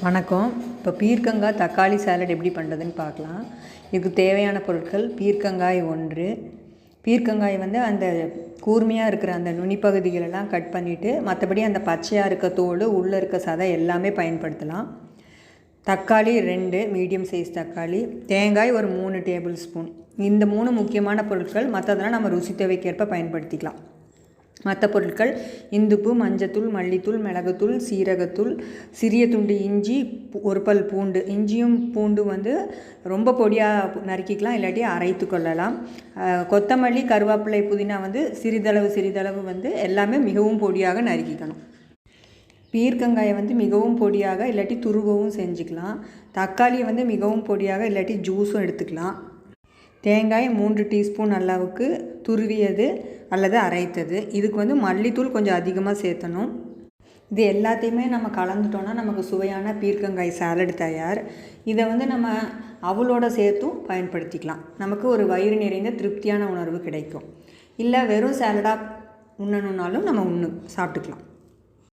வணக்கம். இப்போ பீர்க்கங்காய் தக்காளி சாலட் எப்படி பண்ணுறதுன்னு பார்க்கலாம். இதுக்கு தேவையான பொருட்கள் பீர்க்கங்காய் ஒன்று. பீர்க்கங்காய் வந்து அந்த கூர்மையாக இருக்கிற அந்த நுனிப்பகுதிகளெல்லாம் கட் பண்ணிவிட்டு மற்றபடி அந்த பச்சையாக இருக்க தோல் உள்ளே இருக்க சதை எல்லாமே பயன்படுத்தலாம். தக்காளி ரெண்டு மீடியம் சைஸ் தக்காளி. தேங்காய் ஒரு மூணு டேபிள் ஸ்பூன் இந்த மூணு முக்கியமான பொருட்கள் மற்றதெல்லாம் நம்ம ருசி தேவைக்கேற்ப பயன்படுத்திக்கலாம். மற்ற பொருட்கள் இந்துப்பு மஞ்சத்தூள் மல்லித்தூள் மிளகுத்தூள் சீரகத்தூள் சிறிய துண்டு இஞ்சி ஒரு பல் பூண்டு. இஞ்சியும் பூண்டும் வந்து ரொம்ப பொடியாக நறுக்கிக்கலாம் இல்லாட்டி அரைத்து கொள்ளலாம். கொத்தமல்லி கருவேப்பிலை புதினா வந்து சிறிதளவு சிறிதளவு வந்து எல்லாமே மிகவும் பொடியாக நறுக்கிக்கணும். பீர்க்கங்காயை வந்து மிகவும் பொடியாக இல்லாட்டி துருவவும் செஞ்சுக்கலாம். தக்காளியை வந்து மிகவும் பொடியாக இல்லாட்டி ஜூஸும் எடுத்துக்கலாம். தேங்காய் மூன்று டீஸ்பூன் அளவுக்கு துருவியது அல்லது அரைத்தது. இதுக்கு வந்து மல்லித்தூள் கொஞ்சம் அதிகமாக சேர்த்தணும். இது எல்லாத்தையுமே நம்ம கலந்துட்டோன்னா நமக்கு சுவையான பீர்க்கங்காய் சாலட் தயார். இதை வந்து நம்ம அவளோட சேர்த்தும் பயன்படுத்திக்கலாம். நமக்கு ஒரு வயிறு நிறைந்த திருப்தியான உணர்வு கிடைக்கும். இல்லை வெறும் சாலடாக உண்ணணுன்னாலும் நம்ம உண்ணு சாப்பிட்டுக்கலாம்.